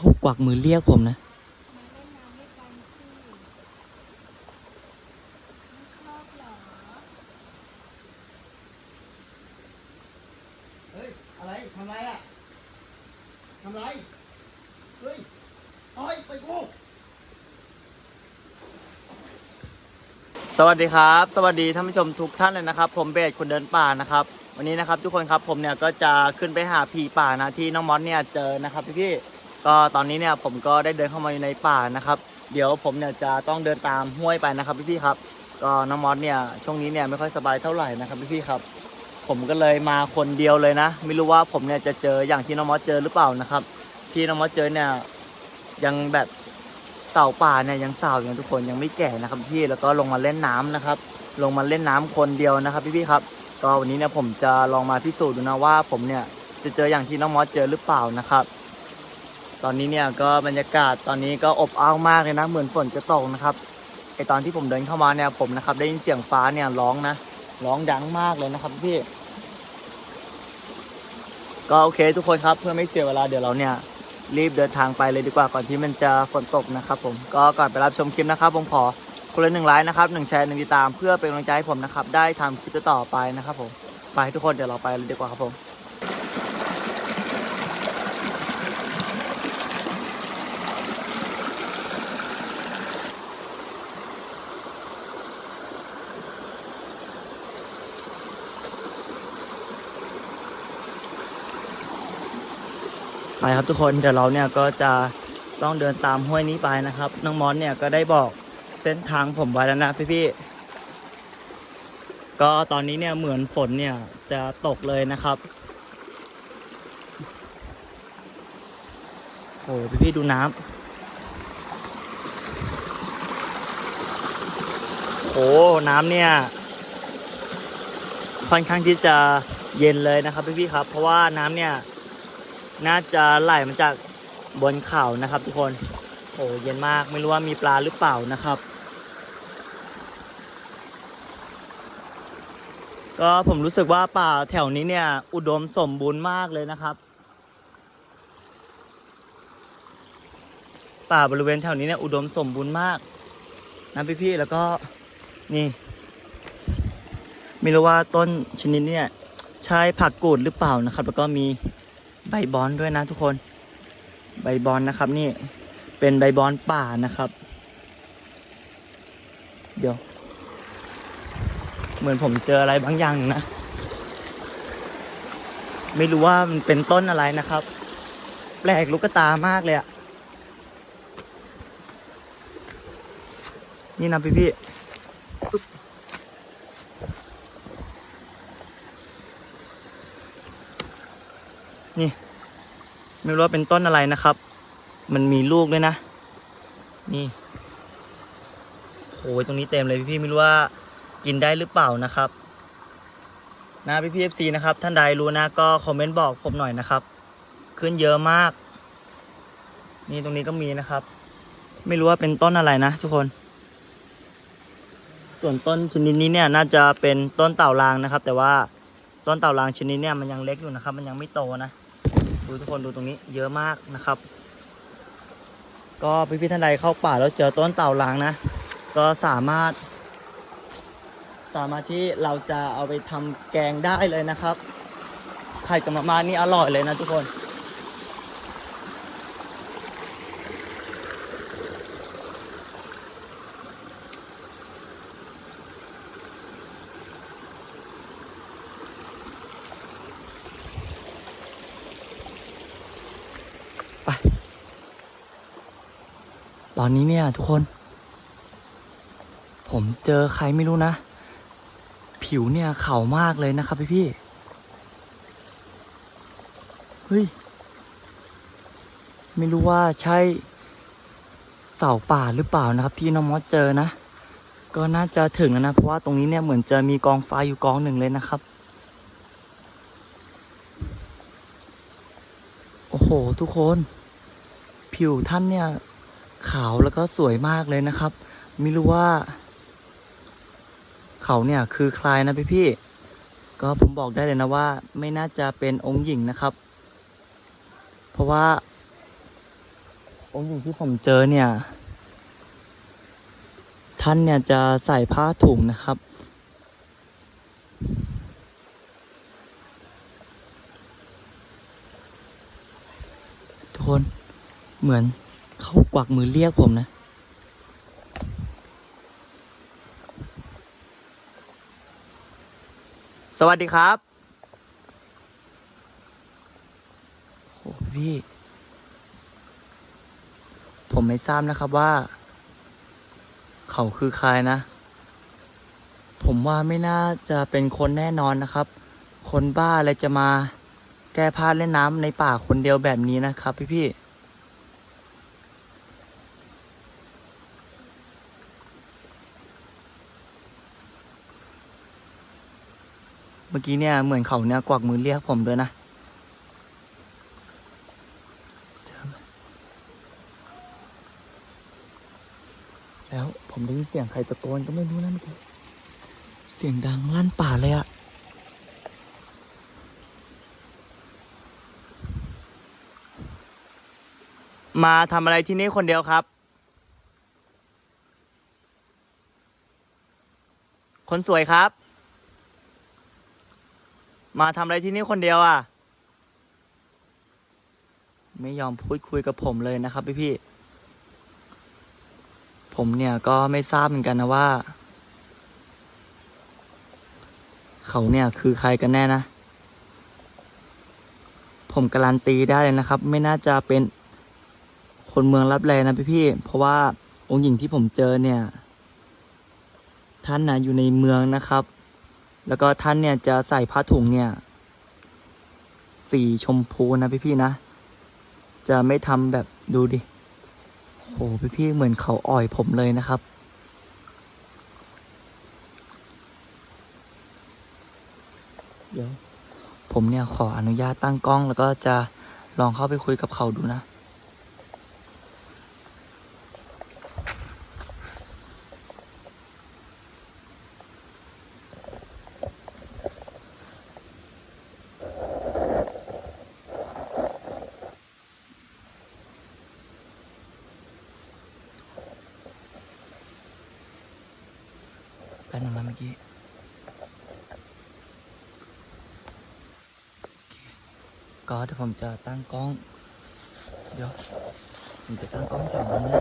เขากวักมือเรียกผมนะมาเล่นน้ำด้วยกันสิไม่ชอบเหรอเฮ้ย อะไร ทำไรอะ ทำไร เฮ้ยเฮ้ยไปกู สวัสดีครับ สวัสดีท่านผู้ชมทุกท่านเลยนะครับ ผมเบสคนเดินป่านะครับ วันนี้นะครับทุกคนครับผมเนี่ยก็จะขึ้นไปหาผีป่านะที่น้องมอสเนี่ยเจอนะครับพี่ๆ ก็ตอนนี้เนี่ยผมก็ได้เดินเข้ามาอยู่ในป่านะครับ เดี๋ยวผมเนี่ยจะต้องเดินตามห้วยไปนะครับพี่ๆครับ ก็น้องมอสเนี่ยช่วงนี้เนี่ยไม่ค่อยสบายเท่าไหร่นะครับพี่ๆครับ ผมก็เลยมาคนเดียวเลยนะ ไม่รู้ว่าผมเนี่ยจะเจออย่างที่น้องมอสเจอหรือเปล่านะครับ ที่น้องมอสเจอเนี่ยยังแบบเสาป่าเนี่ยยังเสาอยู่นะทุกคนยังไม่แก่นะครับพี่แล้วก็ลงมาเล่นน้ำนะครับ ลงมาเล่นน้ำคนเดียวนะครับพี่ๆครับ ก็วันนี้เนี่ยผมจะลองมาพิสูจน์ดูนะว่า ผมเนี่ยจะเจออย่างที่น้องมอสเจอหรือเปล่านะครับ ตอนนี้เนี่ยก็บรรยากาศตอนนี้ก็อบอ้าวมากเลยนะ เหมือนฝนจะตกนะครับไอตอนที่ผมเดินเข้ามาเนี่ยผมนะครับ ได้ยินเสียงฟ้าเนี่ยร้องนะร้องดังมากเลยนะครับพี่ ก็โอเคทุกคนครับเพื่อไม่เสียเวลาเดี๋ยวเราเนี่ย รีบเดินทางไปเลยดีกว่าก่อนที่มันจะฝนตกนะครับผมก็ก่อนไปรับชมคลิปนะครับ ผมขอคนละหนึ่งไลค์นะครับหนึ่งแชร์หนึ่งติดตามเพื่อเป็นกำลังใจให้ผมนะครับ ได้ทำคลิปต่อไปนะครับผมไปทุกคนเดี๋ยวเราไปเลยดีกว่าครับผม ไปครับทุกคนเดี๋ยวเราเนี่ยก็จะต้องเดินตามห้วยนี้ไปนะครับ น้องมอสเนี่ยก็ได้บอกเส้นทางผมไว้แล้วนะพี่ๆก็ตอนนี้เนี่ยเหมือนฝนเนี่ยจะตกเลยนะครับโอ้พี่ๆดูน้ำโอ้น้ำเนี่ยค่อนข้างที่จะเย็นเลยนะครับพี่ๆครับ เพราะว่าน้ำเนี่ย น่าจะไหลมาจากบนเขานะครับ ทุกคน โอ้เย็นมากไม่รู้ว่ามีปลาหรือเปล่านะครับ ก็ผมรู้สึกว่าป่าแถวนี้เนี่ย อุดมสมบูรณ์มากเลยนะครับ ป่าบริเวณแถวนี้เนี่ยอุดมสมบูรณ์มากนะพี่ๆแล้วก็นี่ ไม่รู้ว่าต้นชนิดเนี่ยใช่ผักกูดหรือเปล่านะครับ แล้วก็มี ใบบอนด้วยนะทุกคน ใบบอนนะครับนี่เป็นใบบอนป่านะครับ เดี๋ยว เหมือนผมเจออะไรบางอย่างนะ ไม่รู้ว่ามันเป็นต้นอะไรนะครับ แปลกลูกตามากเลยอะนี่นะพี่พี่ๆอึ๊บนี่ ไม่รู้ว่าเป็นต้นอะไรนะครับ มันมีลูกด้วยนะ นี่โอ้ยตรงนี้เต็มเลยพี่ๆไม่รู้ว่ากินได้หรือเปล่านะครับนะพี่พีเอฟซีนะครับ ท่านใดรู้นะก็คอมเมนต์บอกผมหน่อยนะครับ ขึ้นเยอะมาก นี่ตรงนี้ก็มีนะครับ ไม่รู้ว่าเป็นต้นอะไรนะทุกคน ส่วนต้นชนิดนี้เนี่ยน่าจะเป็นต้นเต่าลางนะครับ แต่ว่าต้นเต่าลางชนิดเนี่ยมันยังเล็กอยู่นะครับ มันยังไม่โตนะ ดูทุกคนดูตรงนี้เยอะมากนะครับ ก็พี่พี่ท่านใดเข้าป่าแล้วเจอต้นเต่าลางนะ ก็สามารถ สามารถที่เราจะเอาไปทำแกงได้เลยนะครับ ไข่กับมะม่านี่อร่อยเลยนะทุกคน ตอนนี้เนี่ยทุกคน ผมเจอใครไม่รู้นะ ผิวเนี่ยขาวมากเลยนะครับพี่พี่เฮ้ย ไม่รู้ว่าใช่เสาป่าหรือเปล่านะครับ ที่น้องมอสเจอนะ ก็น่าจะถึงแล้วนะ เพราะว่าตรงนี้เนี่ยเหมือนจะมีกองไฟอยู่กองหนึ่งเลยนะครับ โอ้โห ทุกคน ผิวท่านเนี่ย ขาวแล้วก็สวยมากเลยนะครับ ไม่รู้ว่า เขาเนี่ยคือใครนะพี่พี่ก็ผมบอกได้เลยนะว่า ไม่น่าจะเป็นองค์หญิงนะครับ เพราะว่า องค์หญิงที่ผมเจอเนี่ย ท่านเนี่ยจะใส่ผ้าถุงนะครับ ทุกคนเหมือน เขากวักมือเรียกผมนะ สวัสดีครับโอ้พี่ ผมไม่ทราบนะครับว่า เขาคือใครนะ ผมว่าไม่น่าจะเป็นคนแน่นอนนะครับ คนบ้าอะไรจะมาแก้ผ้าเล่นน้ำในป่าคนเดียวแบบนี้นะครับพี่พี่ มื่อกี้เนี่ยเหมือนเขาเนี่ยกวักมือเรียกผมด้วยนะแล้วผมได้ยินเสียงใครตะโกนก็ไม่รู้นะเมื่อกี้ เสียงดังลั่นป่าเลยอะมาทำอะไรที่นี่คนเดียวครับ คนสวยครับ มาทำอะไรที่นี่คนเดียวอะ ไม่ยอมพูดคุยกับผมเลยนะครับพี่พี่ ผมเนี่ยก็ไม่ทราบเหมือนกันนะว่า เขาเนี่ยคือใครกันแน่นะ ผมการันตีได้เลยนะครับ ไม่น่าจะเป็นคนเมืองรับแลนะพี่พี่ เพราะว่าองค์หญิงที่ผมเจอเนี่ย ท่านนะอยู่ในเมืองนะครับ แล้วก็ท่านเนี่ยจะใส่ผ้าถุงเนี่ย สีชมพูนะพี่พี่ๆนะ จะไม่ทำแบบดูดิโหพี่พี่ๆเหมือนเขาอ่อยผมเลยนะครับเดี๋ยวผมเนี่ยขออนุญาตตั้งกล้องแล้วก็จะลองเข้าไปคุยกับเขาดูนะ แป๊บนึงนะเมื่อกี้ ก็เดี๋ยว ผมจะตั้งกล้อง เดี๋ยว ผมจะตั้งกล้องฝั่งนั้นนะ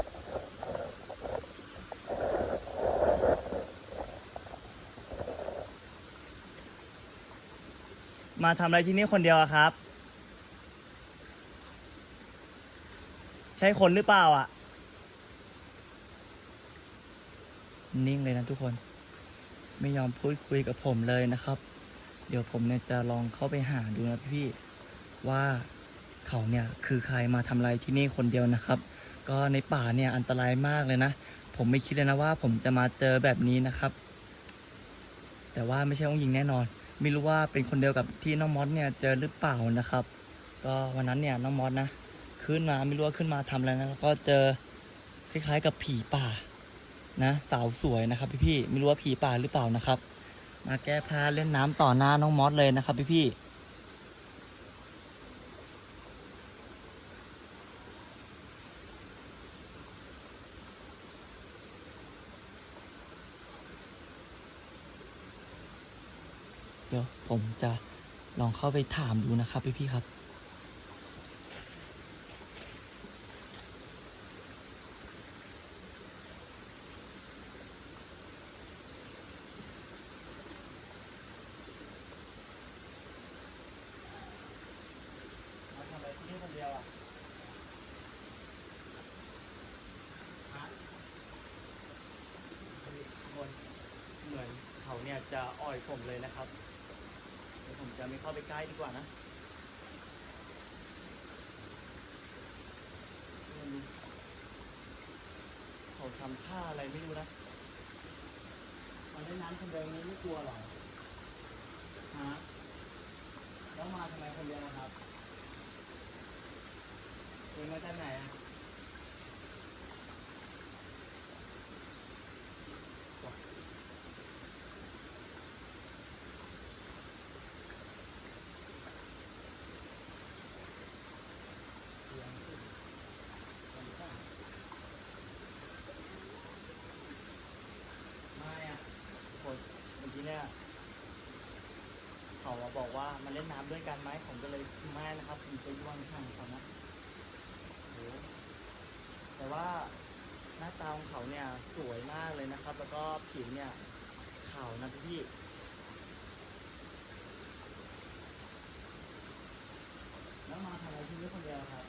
มาทำอะไรที่นี่คนเดียวอะครับ ใช่คนหรือเปล่าอะนิ่งเลยนะทุกคน ไม่ยอมพูดคุยกับผมเลยนะครับ เดี๋ยวผมเนี่ยจะลองเข้าไปหาดูนะพี่ ว่าเขาเนี่ยคือใครมาทำอะไรที่นี่คนเดียวนะครับ ก็ในป่าเนี่ยอันตรายมากเลยนะ ผมไม่คิดเลยนะว่าผมจะมาเจอแบบนี้นะครับ แต่ว่าไม่ใช่องค์หญิงแน่นอน ไม่รู้ว่าเป็นคนเดียวกับที่น้องมอสเนี่ยเจอหรือเปล่านะครับ ก็วันนั้นเนี่ยน้องมอสนะขึ้นมาไม่รู้ว่าขึ้นมาทำอะไรนะแล้วก็เจอคล้ายๆ กับผีป่านะสาวสวยนะครับพี่พี่ๆไม่รู้ว่าผีป่าหรือเปล่านะครับ มาแก้ผ้าเล่นน้ำต่อหน้าน้องมอสเลยนะครับพี่พี่ๆเดี๋ยว ผมจะลองเข้าไปถามดูนะครับพี่พี่ๆครับเหมือนเขาเนี่ยจะอ่อยผมเลยนะครับ ผมจะไม่เข้าไปใกล้ดีกว่านะเขาทำท่าอะไรไม่รู้นะมาเล่นน้ำคนเดียวนี้ไม่กลัวหรอฮะแล้วมาทำไมคนเดียวนะครับเองมาจากไหนอะเสียงขึ้นผมแค่ ว่ามาเล่นน้ำด้วยกันไหมผมก็เลยไม่นะครับผมจะย่วงห่างเขานะแต่ว่าหน้าตาของเขาเนี่ยสวยมากเลยนะครับ แล้วก็ผิวเนี่ยขาวนะพี่แล้วมาทำอะไรที่นี่คนเดียวครับ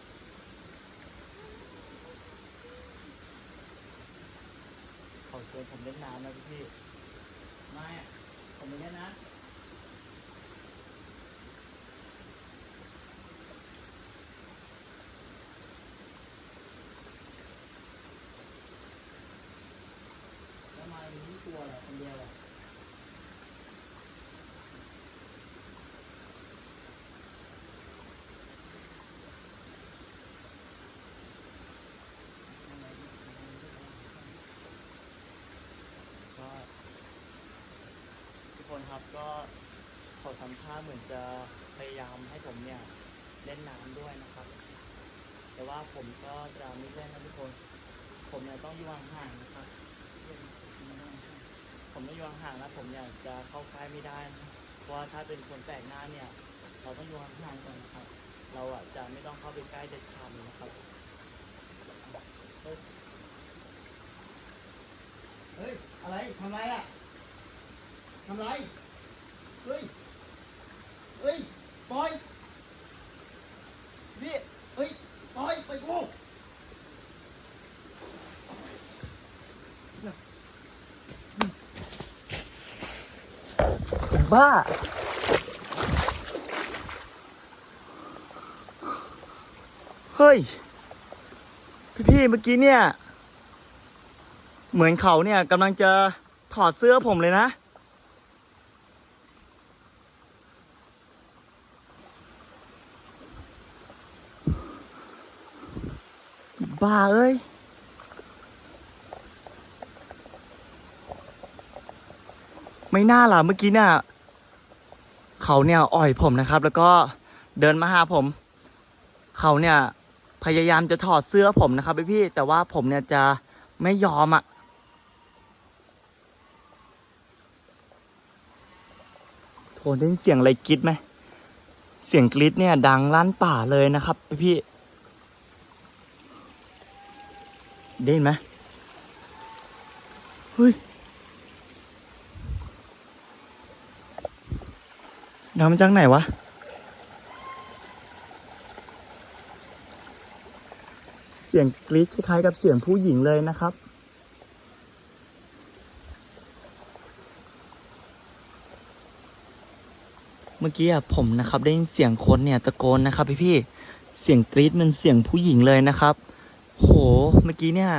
เขาชวนผมเล่นน้ำนะพี่ไม่ผมไม่เล่นนะ แล้วมาอยู่ที่ตัวเหรอคนเดียวเหรอก็ทุก คนครับก็เขาทำท่าเหมือนจะพยายามให้ผมเนี่ยเล่นน้ำด้วยนะครับ แต่ว่าผมก็จะไม่เล่นนะทุกคน ผมเนี่ยต้องอยู่ห่างๆนะครับ ผมไม่อยู่ห่างๆนะผมอยากจะเข้าใกล้ไม่ได้นะเพราะว่าถ้าเป็นคนแปลกหน้าเนี่ย เราต้องอยู่ห่างๆก่อนนะครับ เราอะจะไม่ต้องเข้าไปใกล้เด็ดขาดเลยนะครับเฮ้ยเฮ้ย อะไรทำไรอะ ทำไร เฮ้ย เฮ้ย ปล่อยพี่ เฮ้ย ปล่อย ไปกูบ้า เฮ้ย พี่ๆเมื่อกี้เนี่ย เหมือนเขาเนี่ยกำลังจะถอดเสื้อผมเลยนะ บ้าเอ้ย ไม่น่าล่ะเมื่อกี้เนี่ยเขาเนี่ยอ่อยผมนะครับ แล้วก็เดินมาหาผม เขาเนี่ยพยายามจะถอดเสื้อผมนะครับพี่ๆแต่ว่าผมเนี่ยจะไม่ยอมอะ่ะโทนได้ยินเสียงอะไรกรีดไหม เสียงกรีดเนี่ยดังลั่นป่าเลยนะครับพี่ๆ ได้ยินไหมเฮ้ยน้ำมาจากไหนวะ เสียงกรี๊ดคล้ายๆกับเสียงผู้หญิงเลยนะครับ เมื่อกี้ผมนะครับ ได้ยินเสียงคนเนี่ยตะโกนนะครับพี่ๆเสียงกรี๊ดมันเสียงผู้หญิงเลยนะครับ โห เมื่อกี้เนี่ย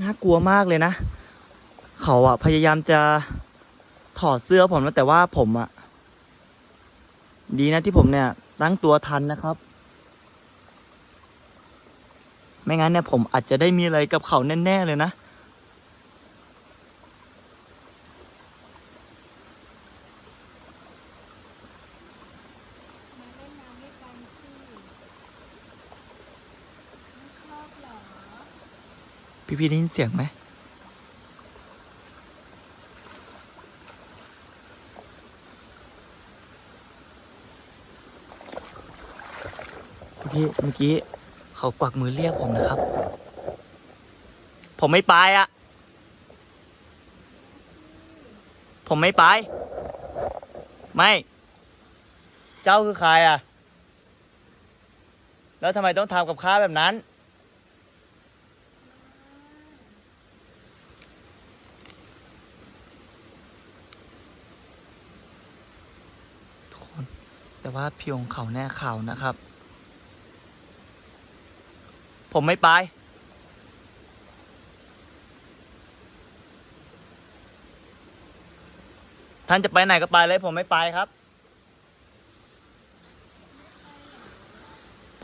น่ากลัวมากเลยนะ เขาอะพยายามจะถอดเสื้อผมแล้วแต่ว่าผมอะดีนะที่ผมเนี่ย ตั้งตัวทันนะครับ ไม่งั้นเนี่ยผมอาจจะได้มีอะไรกับเขาแน่ ๆ เลยนะ มาเล่นน้ำด้วยกันสิไม่ชอบเหรอ พี่ ๆ ได้ยินเสียงไหมพี่เมื่อกี้เขากวักมือเรียกผมนะครับ ผมไม่ไปอะผมไม่ไป ไม่ เจ้าคือใครอะแล้วทำไมต้องทำกับข้าแบบนั้น ทุกคน แต่ ว่าผิงเขาแน่ขาวนะครับ ผมไม่ไปท่านจะไปไหนก็ไปเลยผมไม่ไปครับ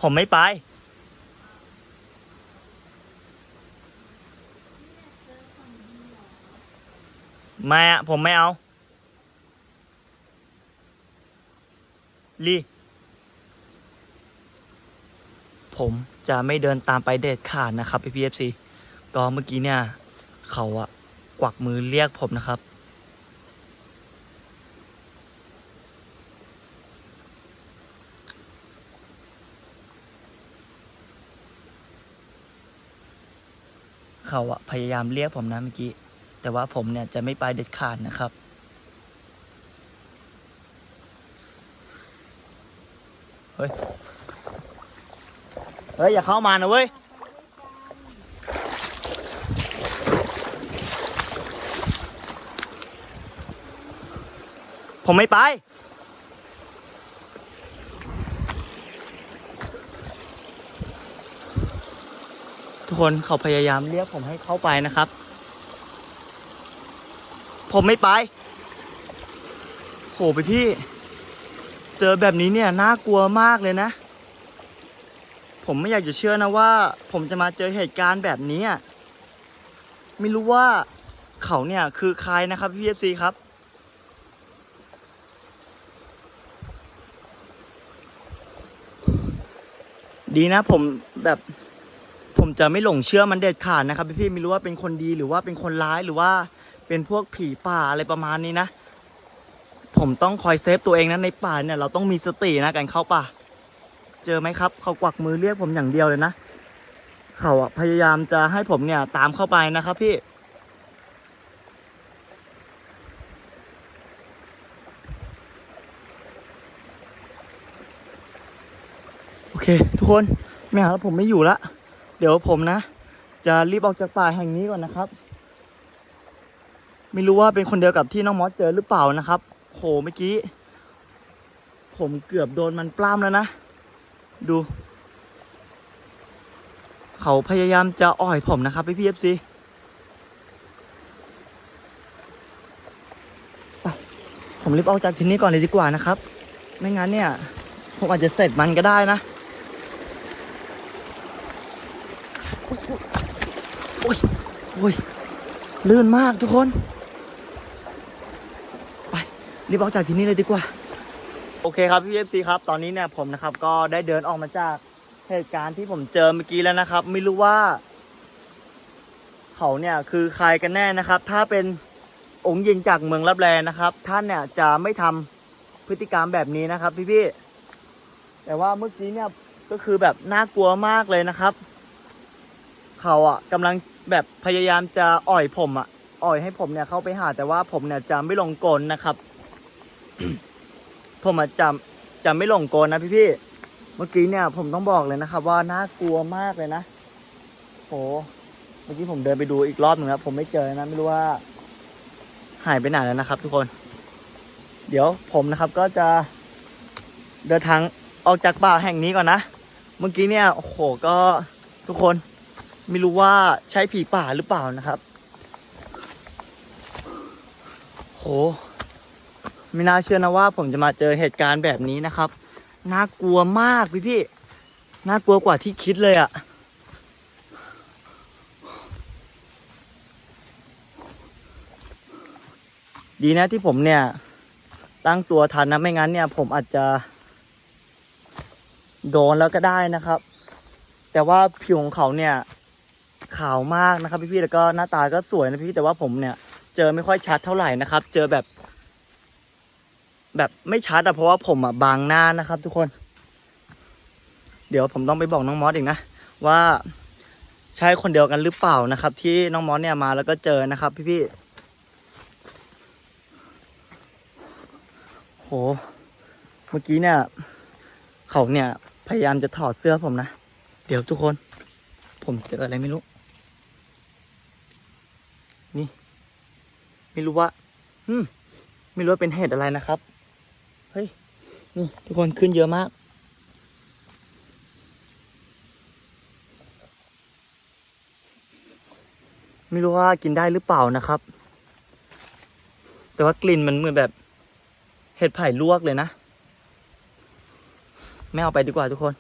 ผมไม่ไปเจอของดีเหรอไม่อะผมไม่เอา ลีผมจะไม่เดินตามไปเด็ดขาดนะครับพี่พีเอฟซีก็เมื่อกี้เนี่ย เขาอะกวักมือเรียกผมนะครับ เขาอะพยายามเรียกผมนะเมื่อกี้ แต่ว่าผมเนี่ยจะไม่ไปเด็ดขาดนะครับ เฮ้ย อย่าเข้ามานะเว้ย ผมไม่ไป ทุกคนเขาพยายามเรียกผมให้เข้าไปนะครับ ผมไม่ไปโหไปพี่ เจอแบบนี้เนี่ยน่ากลัวมากเลยนะ ผมไม่อยากจะเชื่อนะว่า ผมจะมาเจอเหตุการณ์แบบนี้ไม่รู้ว่าเขาเนี่ยคือใครนะครับพี่เอฟซีครับ ดีนะผมแบบผมจะไม่หลงเชื่อมันเด็ดขาดนะครับพี่ๆไม่รู้ว่าเป็นคนดีหรือว่าเป็นคนร้ายหรือว่าเป็นพวกผีป่าอะไรประมาณนี้นะ ผมต้องคอยเซฟตัวเองนะในป่าเนี่ยเราต้องมีสตินะการเข้าป่า เจอไหมครับ เขากวักมือเรียกผมอย่างเดียวเลยนะ เขาพยายามจะให้ผมเนี่ยตามเข้าไปนะครับพี่ โอเค ทุกคนไม่เอาแล้วผมไม่อยู่ละ เดี๋ยวผมนะ จะรีบออกจากป่าแห่งนี้ก่อนนะครับ ไม่รู้ว่าเป็นคนเดียวกับที่น้องมอสเจอหรือเปล่านะครับ โหเมื่อกี้ ผมเกือบโดนมันปล้ำแล้วนะ ดู เขาพยายามจะอ่อยผมนะครับพี่พีเอฟซีไปผมรีบออกจากที่นี้ก่อนเลยดีกว่านะครับ ไม่งั้นเนี่ย ผมอาจจะเสร็จมันก็ได้นะโอ้ยโอ้ยลื่นมากทุกคน ไป รีบออกจากที่นี่เลยดีกว่า โอเคครับพี่เอฟซีครับ ตอนนี้เนี่ยผมนะครับก็ได้เดินออกมาจากเหตุการณ์ที่ผมเจอเมื่อกี้แล้วนะครับ ไม่รู้ว่า เขาเนี่ยคือใครกันแน่นะครับ ถ้าเป็นองค์หญิงจากเมืองรับแลนะครับ ท่านเนี่ยจะไม่ทำพฤติกรรมแบบนี้นะครับ พี่ๆแต่ว่าเมื่อกี้เนี่ยก็คือแบบน่ากลัวมากเลยนะครับ เขาอะกำลังแบบพยายามจะอ่อยผมอะ อ่อยให้ผมเนี่ยเข้าไปหาแต่ว่าผมเนี่ยจะไม่ลงกลนะครับ ผมจะจะไม่หลงกลนะพี่ๆเมื่อกี้เนี่ยผมต้องบอกเลยนะครับ ว่าน่ากลัวมากเลยนะโหเมื่อกี้ผมเดินไปดูอีกรอบหนึ่งแล้วผมไม่เจอนะไม่รู้ว่า หายไปไหนแล้วนะครับ ทุกคน เดี๋ยวผมนะครับก็จะเดินทางออกจากป่าแห่งนี้ก่อนนะ เมื่อกี้เนี่ยโอ้โหก็ทุกคนไม่รู้ว่าใช่ผีป่าหรือเปล่านะครับ โห ไม่น่าเชื่อนะว่าผมจะมาเจอเหตุการณ์แบบนี้นะครับ น่ากลัวมากพี่พี่น่ากลัวกว่าที่คิดเลยอะ่ะดีนะที่ผมเนี่ย ตั้งตัวทันนะไม่งั้นเนี่ย ผมอาจจะ โดนแล้วก็ได้นะครับ แต่ว่าผิวของเขาเนี่ยขาวมากนะครับพี่ๆแล้วก็หน้าตาก็สวยนะพี่แต่ว่าผมเนี่ย เจอไม่ค่อยชัดเท่าไหร่นะครับ เจอแบบ แบบไม่ชัดอะเพราะว่าผมอะบางหน้านะครับ ทุกคน เดี๋ยวผมต้องไปบอกน้องมอสอีกนะว่าใช่คนเดียวกันหรือเปล่านะครับ ที่น้องมอสเนี่ยมาแล้วก็เจอนะครับ พี่ๆโหเมื่อกี้เนี่ยเขาเนี่ยพยายามจะถอดเสื้อผมนะ เดี๋ยวทุกคน ผมเจออะไรไม่รู้ นี่ ไม่รู้ว่า อืม ไม่รู้ว่าเป็นเหตุอะไรนะครับ เฮ้ย นี่ทุกคนขึ้นเยอะมาก ไม่รู้ว่ากินได้หรือเปล่านะครับ แต่ว่ากลิ่นมันเหมือนแบบ เห็ดไผ่ลวกเลยนะ ไม่เอาไปดีกว่าทุกคน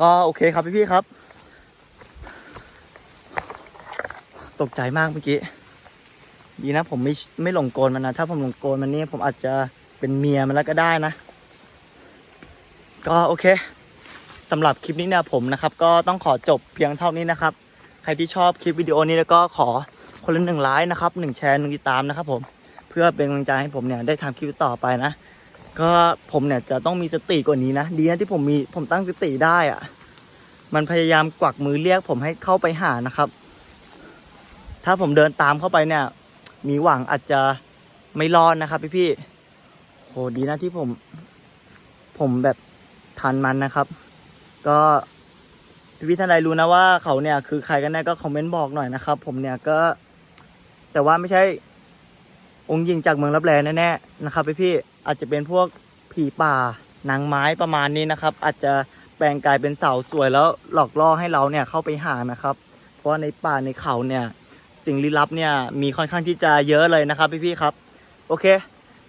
ก็โอเคครับพี่ๆครับ ตกใจมากเมื่อกี้ ดีนะผมไม่ไม่หลงโกลมันนะ ถ้าผมหลงโกลมันนี่ผมอาจจะเป็นเมียมันแล้วก็ได้นะ ก็โอเคสำหรับคลิปนี้เนี่ยผมนะครับ ก็ต้องขอจบเพียงเท่านี้นะครับ ใครที่ชอบคลิปวิดีโอนี้แล้วก็ขอคนละหนึ่งไลค์นะครับหนึ่งแชร์หนึ่งติดตามนะครับ ผม เพื่อเป็นกำลังใจให้ผมเนี่ยได้ทำคลิปต่อไปนะ ก็ผมเนี่ยจะต้องมีสติกว่านี้นะ ดีนะที่ผมมีผมตั้งสติได้อะมันพยายามกวักมือเรียกผมให้เข้าไปหานะครับ ถ้าผมเดินตามเข้าไปเนี่ย มีหวังอาจจะไม่รอดนะครับ พี่พี่โหดีนะที่ผม ผมแบบทันมันนะครับ ก็พี่พี่ท่านใดรู้นะว่าเขาเนี่ยคือใครกันแน่ก็คอมเมนต์บอกหน่อยนะครับ ผมเนี่ยก็ แต่ว่าไม่ใช่องค์หญิงจากเมืองรับแลแน่ๆนะครับ พี่พี่อาจจะเป็นพวกผีป่านางไม้ประมาณนี้นะครับ อาจจะแปลงกายเป็นสาวสวยแล้วหลอกล่อให้เราเนี่ยเข้าไปหานะครับ เพราะในป่าในเขาเนี่ย สิ่งลี้ลับเนี่ยมีค่อนข้างที่จะเยอะเลยนะครับพี่ๆครับ โอเค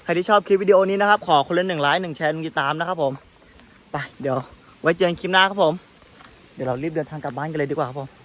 ใครที่ชอบคลิปวิดีโอนี้นะครับ ขอคนละหนึ่งไลค์หนึ่งแชร์หนึ่งติดตามนะครับผมไปเดี๋ยวไว้เจอกันคลิปหน้าครับผม เดี๋ยวเรารีบเดินทางกลับบ้านกันเลยดีกว่าครับผม